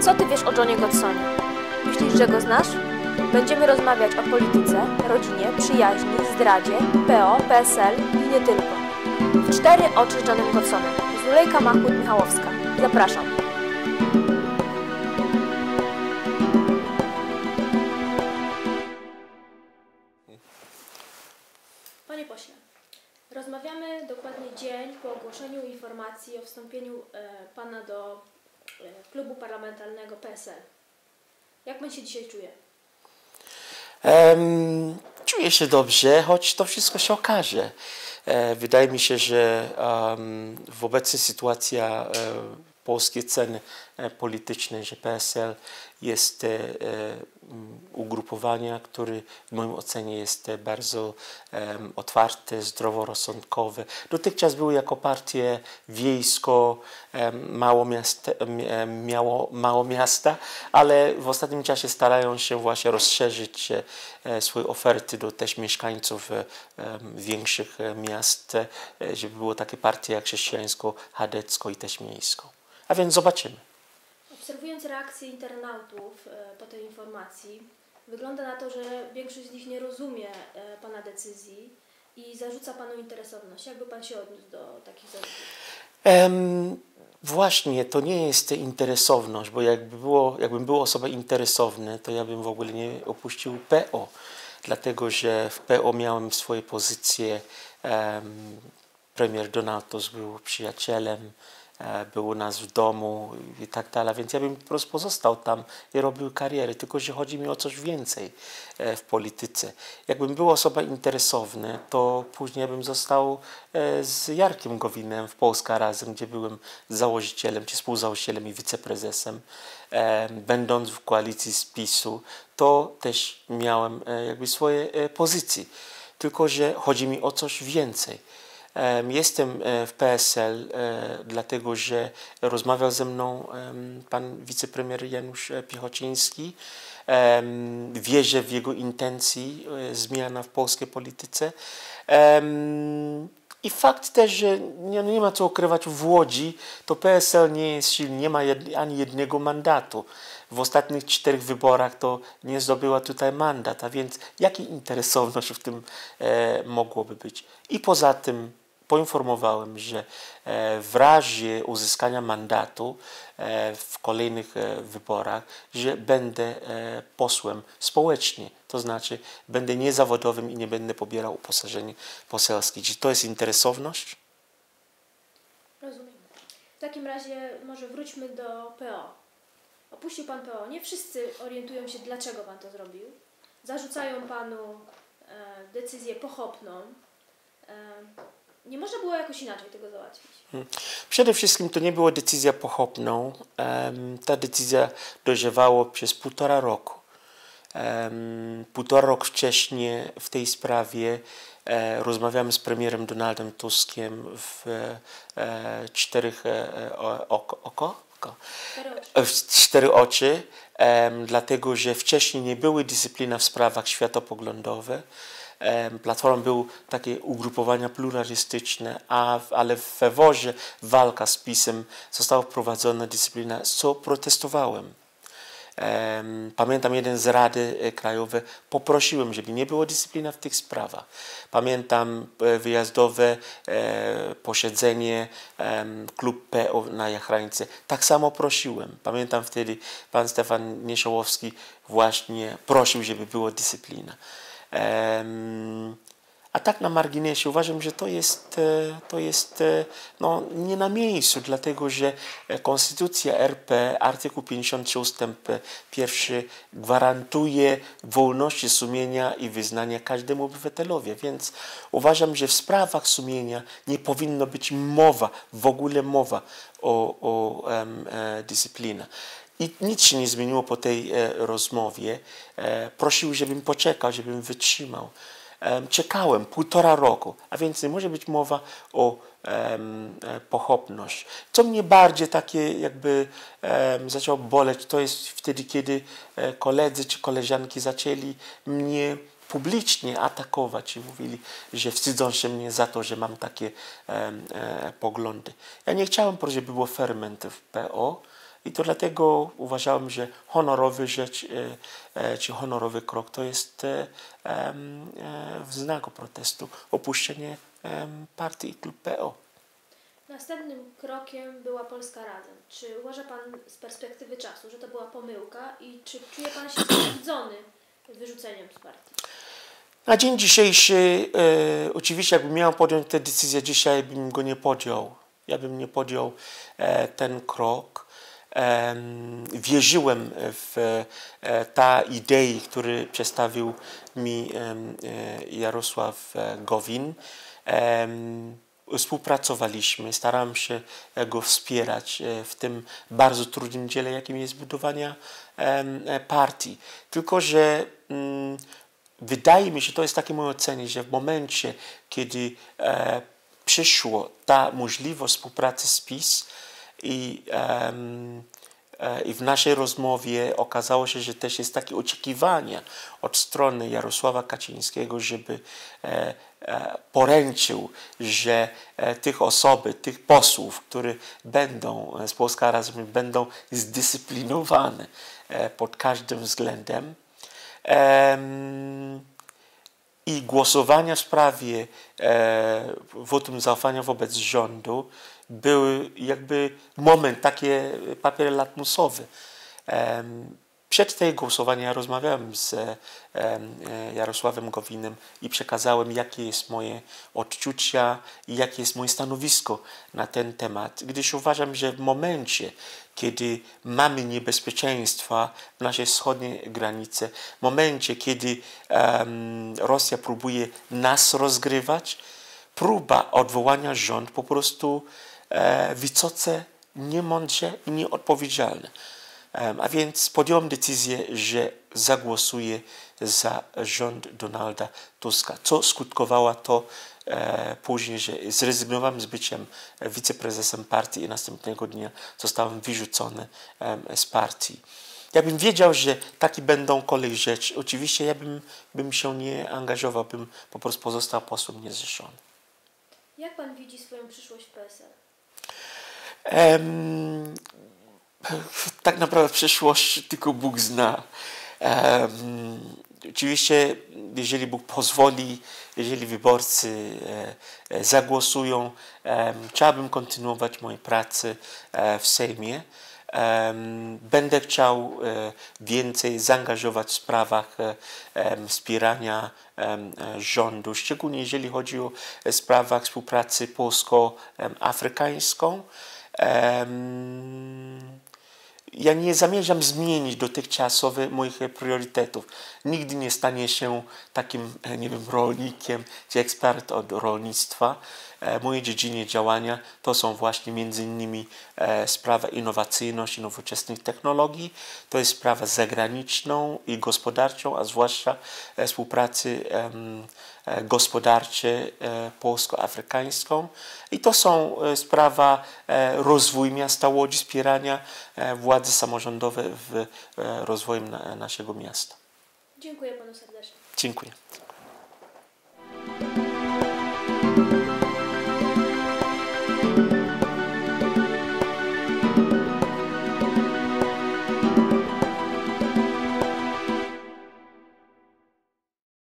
Co ty wiesz o Johnie Godsonie? Myślisz, że go znasz? Będziemy rozmawiać o polityce, rodzinie, przyjaźni, zdradzie, PO, PSL i nie tylko. W cztery oczy z Johnem Godsonem. Zulejka Mahmud-Michałowska. Zapraszam. Panie pośle, rozmawiamy dokładnie dzień po ogłoszeniu informacji o wstąpieniu e, pana do klubu parlamentarnego PSL. Jak pan się dzisiaj czuje? Em, czuję się dobrze, choć to wszystko się okaże. E, wydaje mi się, że em, w obecnej sytuacji e, polskie ceny e, polityczne, że PSL jest e, e, ugrupowania, które w moim ocenie jest bardzo otwarte, zdroworozsądkowe. Dotychczas były jako partie wiejsko, mało, miasta, em, miało, mało miasta, ale w ostatnim czasie starają się właśnie rozszerzyć swoje oferty do też mieszkańców większych miast, żeby było takie partie jak chrześcijańsko, chadecko i też miejsko. A więc zobaczymy. Obserwując reakcje internautów e, po tej informacji, wygląda na to, że większość z nich nie rozumie e, pana decyzji i zarzuca panu interesowność. Jakby pan się odniósł do takich zarzutów? Em, właśnie, to nie jest interesowność, bo jakby było, jakbym był osobą interesowna, to ja bym w ogóle nie opuścił PO, dlatego że w PO miałem swoje pozycje. Em, premier Donald Tusk był przyjacielem, był u nas w domu i tak dalej, więc ja bym po prostu pozostał tam i robił karierę, tylko że chodzi mi o coś więcej e, w polityce. Jakbym był osoba interesowna, to później bym został e, z Jarkiem Gowinem w Polska Razem, gdzie byłem założycielem, czy współzałożycielem i wiceprezesem. E, Będąc w koalicji z PiSu, to też miałem e, jakby swoje e, pozycje. Tylko, że chodzi mi o coś więcej. Em, Jestem e, w PSL, e, dlatego że rozmawiał ze mną pan wicepremier Janusz e, Piechociński. Wierzę w jego intencji zmiana w polskiej polityce. I fakt też, że nie, nie ma co ukrywać w Łodzi, to PSL nie jest silny, nie ma jed, ani jednego mandatu. W ostatnich czterech wyborach to nie zdobyła tutaj mandat, a więc jaki interesowność w tym e, mogłoby być? I poza tym poinformowałem, że e, w razie uzyskania mandatu e, w kolejnych e, wyborach, że będę posłem społecznie, to znaczy będę niezawodowym i nie będę pobierał uposażenia poselskie. Czy to jest interesowność? Rozumiem. W takim razie może wróćmy do PO. Opuścił pan PO. Nie wszyscy orientują się, dlaczego pan to zrobił. Zarzucają panu decyzję pochopną. Nie można było jakoś inaczej tego załatwić. Przede wszystkim to nie była decyzja pochopną. Ta decyzja dojrzewała przez półtora roku. Półtora roku wcześniej w tej sprawie e, rozmawiamy z premierem Donaldem Tuskiem w e, czterech e, oko, oko? oko? Cztery oczy. w cztery oczy, dlatego że wcześniej nie były dyscyplina w sprawach światopoglądowych. Platformą były takie ugrupowania pluralistyczne, a ale w Feworze walka z PiSem została wprowadzona dyscyplina, co protestowałem. Em, Pamiętam jeden z Rady e, Krajowej, poprosiłem, żeby nie było dyscyplina w tych sprawach. Pamiętam e, wyjazdowe e, posiedzenie klub PO na Jachrańce. Tak samo prosiłem. Pamiętam wtedy pan Stefan Nieszołowski właśnie prosił, żeby była dyscyplina. A tak na marginesie uważam, że to jest, e, to jest e, no, nie na miejscu, dlatego że e, Konstytucja RP, artykuł 53 ustęp pierwszy gwarantuje wolności sumienia i wyznania każdemu obywatelowi, więc uważam, że w sprawach sumienia nie powinno być mowa, w ogóle mowa o, o e, dyscyplinie. I nic się nie zmieniło po tej e, rozmowie. E, prosił, żebym poczekał, żebym wytrzymał. Em, czekałem półtora roku, a więc nie może być mowa o e, pochopność. Co mnie bardziej takie jakby zaczęło boleć, to jest wtedy, kiedy koledzy czy koleżanki zaczęli mnie publicznie atakować i mówili, że wstydzą się mnie za to, że mam takie poglądy. Ja nie chciałem, żeby było ferment w PO, I to dlatego uważałem, że honorowy rzecz, e, e, czy honorowy krok to jest e, w znaku protestu opuszczenie partii i klub PO. Następnym krokiem była Polska Razem. Czy uważa Pan z perspektywy czasu, że to była pomyłka i czy czuje Pan się skrzywdzony wyrzuceniem z partii? Na dzień dzisiejszy, e, oczywiście, jakbym miał podjąć tę decyzję dzisiaj, bym go nie podjął. Ja bym nie podjął e, ten krok. Em, wierzyłem w e, ta idei, który przedstawił mi e, Jarosław e, Gowin. Współpracowaliśmy, starałem się go wspierać w tym bardzo trudnym dziele, jakim jest budowania em, e, partii. Tylko, że mm, wydaje mi się, to jest takie moje ocenie, że w momencie, kiedy przyszło ta możliwość współpracy z PiS i, e, i w naszej rozmowie okazało się, że też jest takie oczekiwanie od strony Jarosława Kaczyńskiego, żeby e, e, poręczył, że e, tych osoby, tych posłów, które będą z Polska Razem, będą zdyscyplinowane pod każdym względem, Em, i głosowania w sprawie e, wotum zaufania wobec rządu były jakby moment, takie papier latmusowy. Em, przed tym głosowaniem ja rozmawiałem z em, Jarosławem Gowinem i przekazałem, jakie jest moje odczucia i jakie jest moje stanowisko na ten temat, gdyż uważam, że w momencie, kiedy mamy niebezpieczeństwa w naszej wschodniej granicy, w momencie, kiedy em, Rosja próbuje nas rozgrywać, próba odwołania rząd po prostu e, wysoce niemądrze i nieodpowiedzialne. A więc podjąłem decyzję, że zagłosuję za rząd Donalda Tuska, co skutkowało to e, później, że zrezygnowałem z byciem wiceprezesem partii i następnego dnia zostałem wyrzucony z partii. Ja bym wiedział, że takie będą kolej rzeczy. Oczywiście ja bym, bym się nie angażował, bym po prostu pozostał posłem niezrzeszony. Jak Pan widzi swoją przyszłość w PSL? Em, tak naprawdę przyszłość tylko Bóg zna. Em, oczywiście, jeżeli Bóg pozwoli, jeżeli wyborcy e, e, zagłosują, em, chciałbym kontynuować moje prace e, w Sejmie. Będę chciał e, więcej zaangażować w sprawach e, wspierania e, rządu, szczególnie jeżeli chodzi o e, sprawach współpracy polsko-afrykańską. Ja nie zamierzam zmienić dotychczasowych moich priorytetów. Nigdy nie stanie się takim, e, nie wiem, rolnikiem czy ekspert od rolnictwa. E, Moje dziedziny działania to są właśnie między innymi e, sprawa innowacyjności, nowoczesnych technologii, to jest sprawa zagraniczną i gospodarczą, a zwłaszcza e, współpracy gospodarczej polsko-afrykańską. I to są sprawa rozwoju miasta Łodzi, wspierania władzy samorządowej w rozwoju na, naszego miasta. Dziękuję Panu serdecznie. Dziękuję.